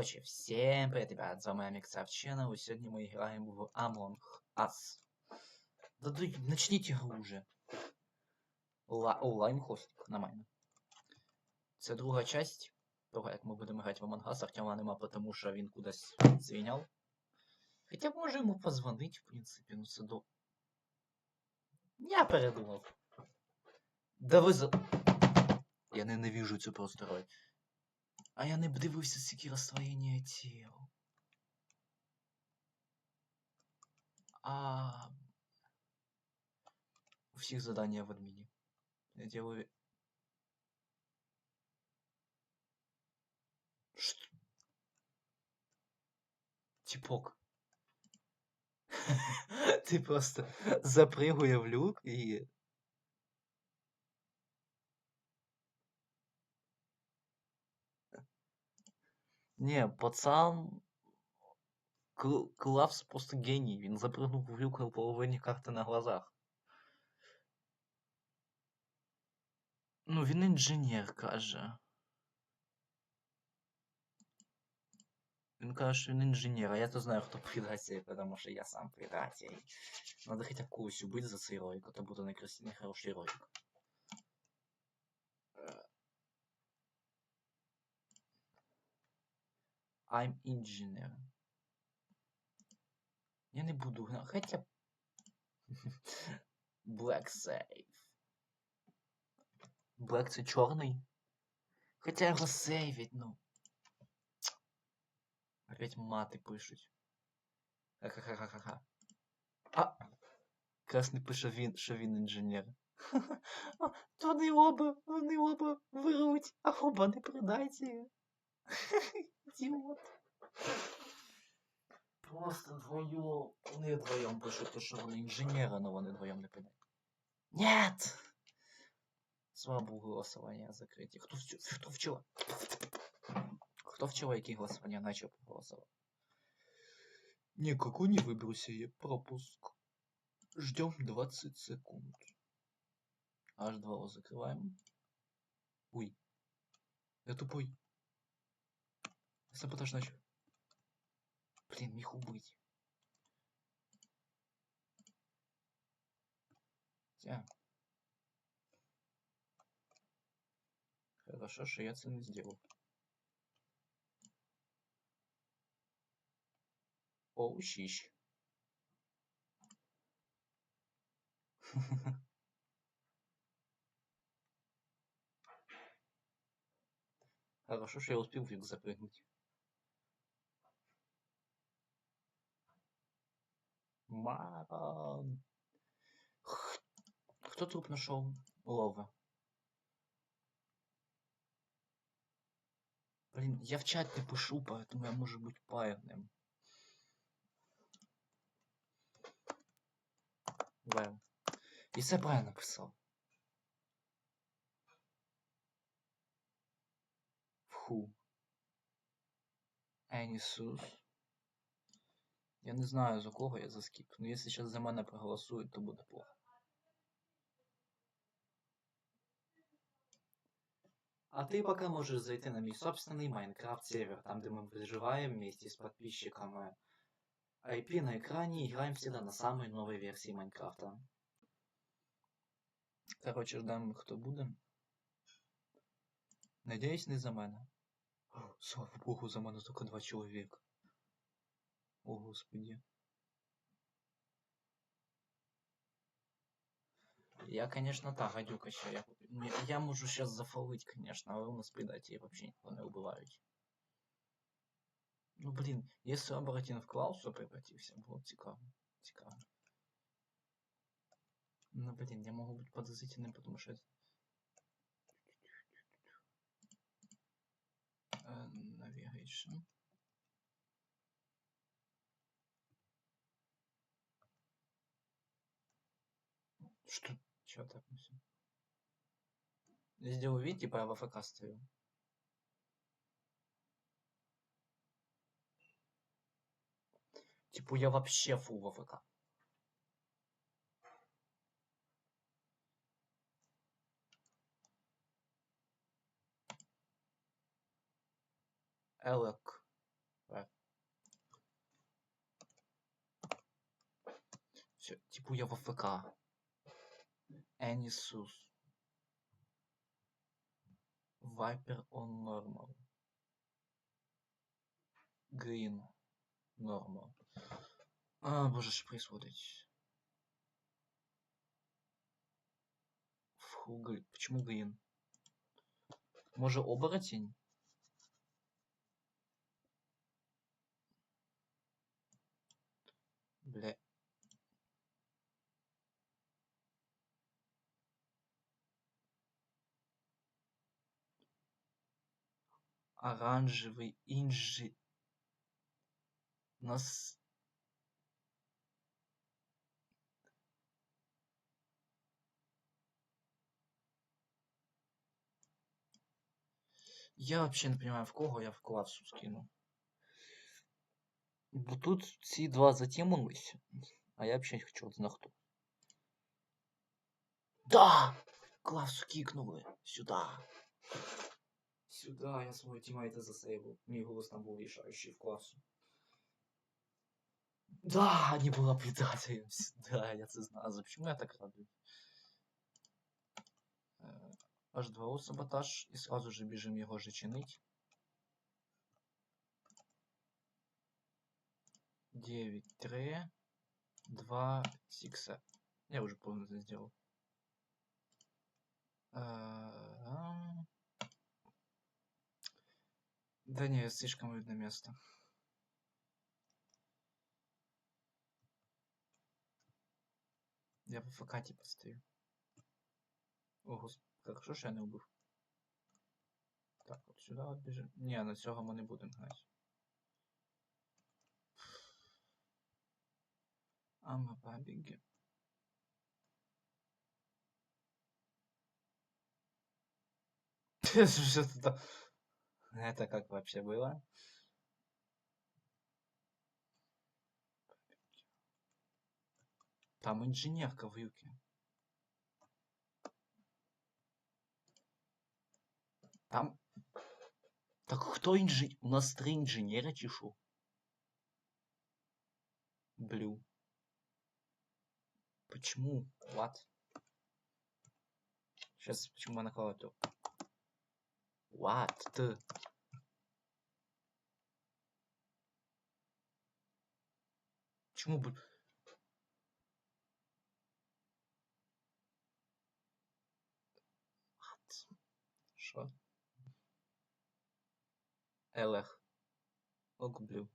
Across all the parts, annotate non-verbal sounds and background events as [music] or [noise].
Короче, всем привет, ребят, з вами Аміксав Channel, и сегодня мы играем в Among Us. Да дай, начните игру уже. Ла... О, лаймхостик, нормально. Це друга часть того, як ми будемо грати в Among Us. Артема нема, тому що він кудись звіняв. Хоча може йому позвонити, в принципі, ну це до... Я передумав. Да ви за... Я ненавижу цю просто роль. А я не б дивився скільки розстроєння тіл. А у всіх задання в адміні. Я делаю. Что? Типок. [laughs] Ти просто запригує в люк і. Не, пацан. Кл- Клавс просто геній. Він запрыгнув в люк у половині карти на глазах. Ну, він інженер, каже. Він каже, що він інженер, а я то знаю, хто предатель, потому що я сам предатель. Надо хотя когось убити за цей ролик, а то буде найкрасивіший, найхороший ролик. I'm engineer. Я не буду гнати, хотя... [laughs] Black Save. Black це чорний? Хотя його сейвить, ну. Опять мати пишуть. Ха-ха-ха-ха-ха. А! Красний пише він, що він інженер. Вони оба, вони оба вруть, а оба не предателі. [laughs] Ідіот. Просто вдвоем. Вони вдвоем пишуть, що вони інженери, але вони вдвоем не предають. Нет! Слава богу, голосування закриті. Хто, вч- хто вчора? Хто вчора які голосування начал проголосовать? Никакой не выбрал себе пропуск. Ждем 20 секунд. H2O закрываем. Ой. Я тупой. Саботаж начал. Блин, міг убить. Тя. Хорошо, що я це не сделал. Оу, щищ. [laughs] Хорошо, что я успел в люк запрыгнуть. Марон. Х- Кто труп нашел? Лова. Блин, я в чат не пишу, поэтому я может быть паянным. Вем. І це правильно написав. Фу. Енісус. Я не знаю за кого я за скіп. Ну якщо зараз за мене проголосують, то буде плохо. А ты пока можешь зайти на мой собственный Майнкрафт сервер, там где мы выживаем вместе с подписчиками. IP на экране, играем всегда на самой новой версии Майнкрафта. Короче, ждем, хто буде. Надіюсь, не за мене. О, Слава Богу, за мене тільки два чоловіка. О, Господи. Я, конечно, та гадюка ще. Я, я, я можу сейчас зафолить, конечно, але у нас предателі вообще ніхто не вбивають. Ну, блін, якщо оборотень в Клауса превратився, було б цікаво. Цікаво. Ну, блин, я могу быть подозрительным, потому что... это- Что? Чё так? Везде увидь, типа я в АФК стою. Типа я вообще фу в АФК. Элек. Э. Все, типа я в АФК. Енісус. Viper on normal. Green. Normal. А, боже, що происходит? Фу, гри- Почему Green? Може оборотень? Бля. Оранжевый инжи... Нас... Я вообще не понимаю, в кого я вклад скину. Бо тут ці два затімилися, а я взагалі хочу на хто. Да! Класу кикнули! Сюда! Сюда я свого тімейта засейвив. Мій голос там був рішаючий в класу. Да, не була предателем. [laughs] Да, я це знаю. Почему я так радуюсь? Э, H2O саботаж и сразу же бежим его же чинить. 9, 3, 2, сикса. Я уже полностью это сделал. Да не, слишком видно место. Я в ФК типа стою. О, господи, хорошо, що я не убив. Так, от сюди от біжимо. Ні, на цього ми не будемо гнати. Ама бабіги. Что это? Это как вообще было? Там инженерка в юке. Там... Так кто инженер? У нас три инженера чешу. Блю. Почему? What? Сейчас почему она клавиатуру? What? Почему бы... Шо? Элех. Ок, блю.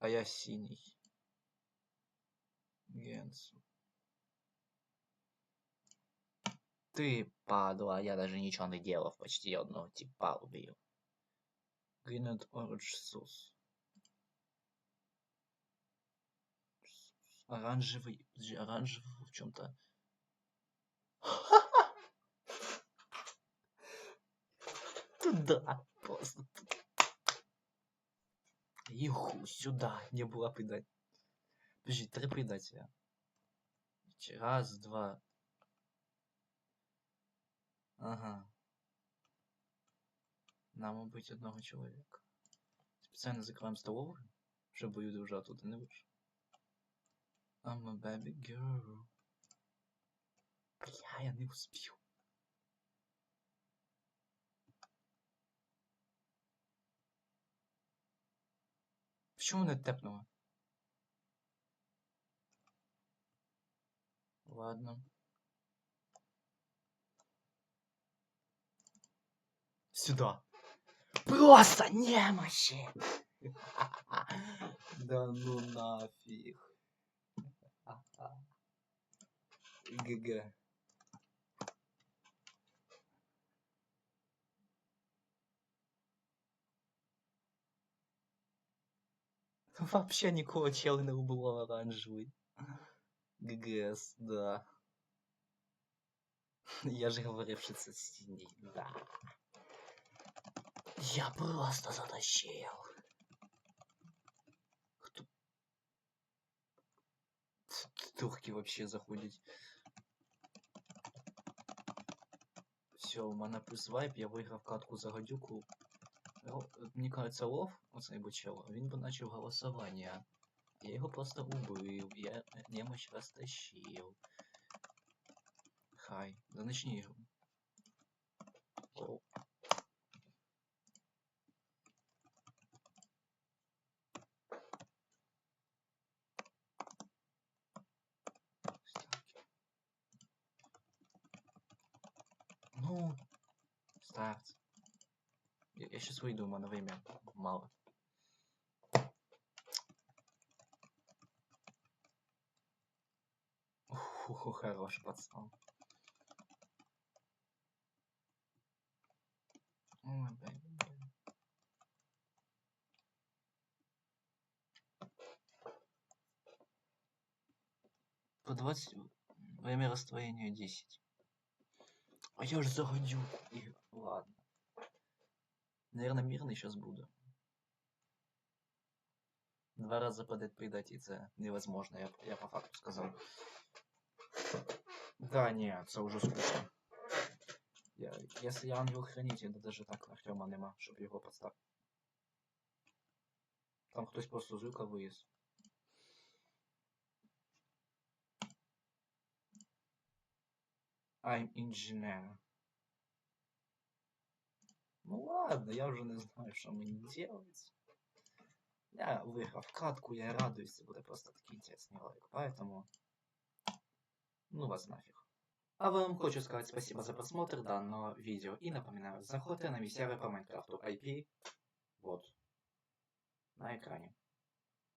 А я синий. Генсу. Ты падла, я даже ничего не делал, почти одного типа убил. Green Orange Sauce. Оранжевый, оранжевый в чем-то. Туда, просто. Иху, сюда, не было предать. Подожди, три предателя. Раз, два. Ага. Нам убить одного человека. Специально закроем столовую, чтобы люди уже оттуда не вышли. I'm a baby girl. Бля, я не успел. Почему не тэпнуло? Ладно. Сюда. Просто немощи. [laughs] Да ну нафиг. ГГ. Вообще никакого чела не было оранжевый. ГГС, да. Я же говорил, что это синий, да. Я просто затащил. Кто? Т- Турки вообще заходят. Все, у мене плюс вайп, я виграв катку за гадюку. Ро- Мені кажется, лов, оцей бочел, він би начав голосування. Я його просто убив, я немощь розтащив. Хай, заночні ігру. Старт. Я, я сейчас выйду, мене время мало. Фу, хорош пацан. По 20... Время растворения 10. А я же загодю. И... Ладно. Наверное, мирный сейчас буду. Два раза подряд предать, це невозможно, я, я по факту сказал. Да, нет, це уже скучно. Я, если я ангел-хранитель, то даже так Артема нема, щоб його подставити. Там хтось просто з люка виїзд. I'm engineer. Ну ладно, я уже не знаю, що мені делать. Я виграв катку, я радуюсь, це буде просто такий інтересний ролик, поэтому... Ну вас нафиг. А вам хочу сказать спасибо за просмотр данного видео и напоминаю, заходите на мій сервер по Майнкрафту IP, вот, на экране.